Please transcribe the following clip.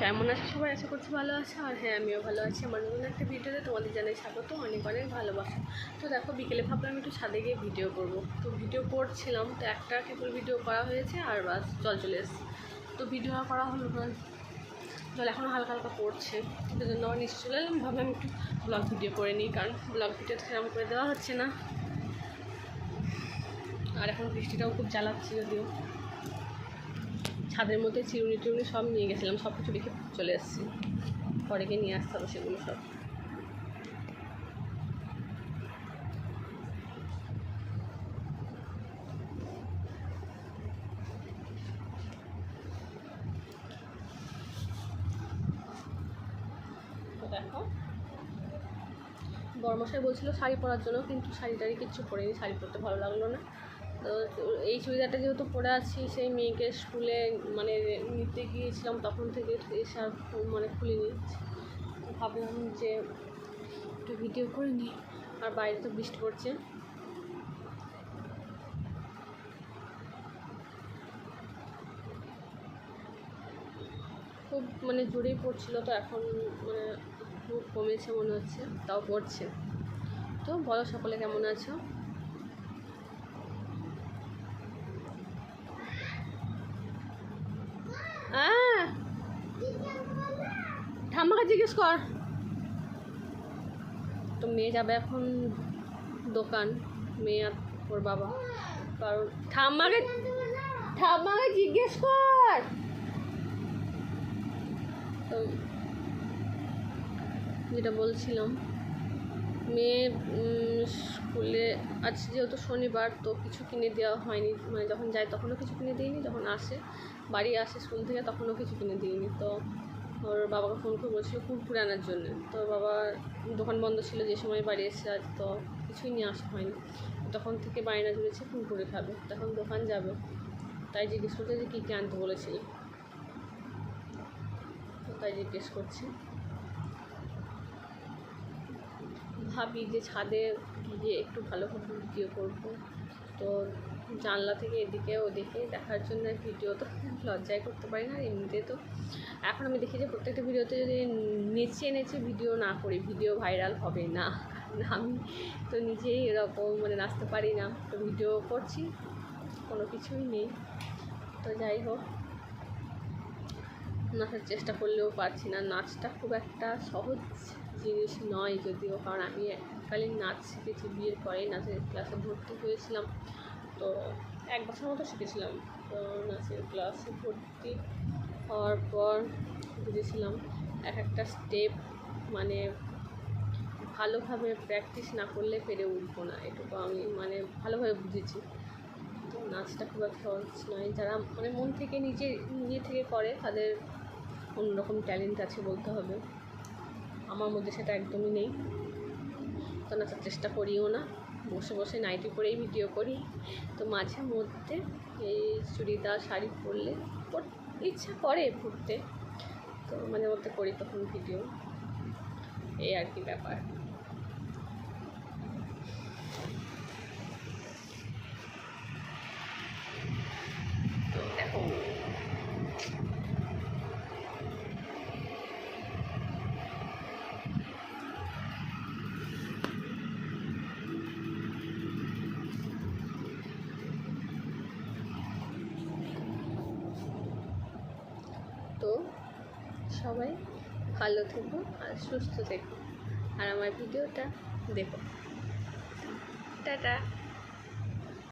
কেমন আছে সবাই? আশা করছি ভালো আছে। আর হ্যাঁ আমিও ভালো আছি। আমার নতুন একটা ভিডিওতে তোমাদের জানাই স্বাগত। অনেক অনেক ভালোবাসা। তো দেখো, বিকেলে ভাবলাম একটু ছাদে গিয়ে ভিডিও করব। তো ভিডিও করছিলাম, তো একটা কেবল ভিডিও করা হয়েছে আর বাস, জল চলে এসছে। তো ভিডিও করা হলো না। জল এখনও হালকা হালকা পড়ছে। সেই জন্য আবার নিচে চলে এলাম। ভাবলাম একটু ব্লগ ভিডিও করে নিই, কারণ ব্লগ ভিডিও সেরকম করে দেওয়া হচ্ছে না। আর এখন বৃষ্টিটাও খুব জ্বালাচ্ছে যদিও। ছাদের মধ্যে চিরুনি টিরুনি সব নিয়ে গেছিলাম সব কিছু রেখে চলে এসেছি পরে গিয়ে নিয়ে আসতে হবে সেগুলো সব। দেখো বড়মশাই বলছিল শাড়ি পরার জন্য, কিন্তু শাড়ি টাড়ি কিচ্ছু পরিনি, শাড়ি পরতে ভালো লাগল না। তো এই চুড়িদারটা যেহেতু পরে আছি, সেই মেয়েকে স্কুলে মানে নিতে গিয়েছিলাম, তখন থেকে এসে আর মানে খুলিনি। তো ভাবলাম যে একটু ভিডিও করে নিই, আর বাইরে তো বৃষ্টি পড়ছে। খুব মানে জোরেই পড়ছিল, তো এখন মানে খুব কমেছে মনে হচ্ছে, তাও পড়ছে। তো বলো সকলে কেমন আছো? ঠাম্মাকে জিজ্ঞেস কর। তো মেয়ে যাবে এখন দোকান মেয়ে আর ওর বাবা। কারণ ঠাম্মাকে ঠাম্মাকে জিজ্ঞেস কর। তো যেটা বলছিলাম মেয়ে স্কুলে আজ যেহেতু শনিবার তো কিছু কিনে দেওয়া হয়নি। মানে যখন যায় তখনও কিছু কিনে দিইনি যখন আসে বাড়ি আসে স্কুল থেকে তখনও কিছু কিনে দিইনি তো ওর বাবাকে ফোন করে বলছিল কুরকুরে আনার জন্য। তো বাবার দোকান বন্ধ ছিল, যে সময় বাড়ি এসে আর তো কিছুই নিয়ে আসা হয়নি। তখন থেকে বায়না জুড়েছে কুরকুরে খাবে। তখন দোকান যাবে। তাই জিজ্ঞেস করছে যে কী কী আনতে বলেছিলি তো তাই জিজ্ঞেস করছি। ভাবি যে ছাদে গিয়ে একটু ভালোভাবে ভিডিও করব। তো জানলা থেকে এদিকে ওদিকে দেখার জন্য ভিডিও তো লজ্জায় করতে পারি না এমনিতে তো। এখন আমি দেখি যে প্রত্যেকটা ভিডিওতে যদি নেচে নেচে ভিডিও না করি, ভিডিও ভাইরাল হবে না। কারণ আমি তো নিজেই এরকম মানে নাচতে পারি না, তো ভিডিও করছি, কোনো কিছুই নেই। তো যাই হোক। নাচার চেষ্টা করলেও পারছি না। নাচটা খুব একটা সহজ জিনিস নয় যদিও, কারণ আমি এককালীন নাচ শিখেছি, বিয়ের পরে নাচের ক্লাসে ভর্তি হয়েছিলাম। তো এক বছর মতো শিখেছিলাম। তো নাচের ক্লাসে ভর্তি হওয়ার পর বুঝেছিলাম এক একটা স্টেপ মানে ভালোভাবে প্র্যাকটিস না করলে পেরে উঠবো না। এটুকু আমি মানে ভালোভাবে বুঝেছি। তো নাচটা খুব একটা সহজ নয়। যারা মানে মন থেকে নিজে নিজে থেকে করে তাদের অন্যরকম ট্যালেন্ট আছে বলতে হবে। আমার মধ্যে সেটা একদমই নেই। তো নাচার চেষ্টা করিও না। বসে বসে নাইটি পরেই ভিডিও করি। তো মাঝে মধ্যে এই চুড়িদার শাড়ি পরলে পর- ইচ্ছা করে ঘুরতে তো মাঝে মধ্যে করি তখন ভিডিও এই আর কি ব্যাপার তো দেখো তো সবাই ভালো থেকো আর সুস্থ থেকো। আর আমার ভিডিওটা দেখো। টাটা।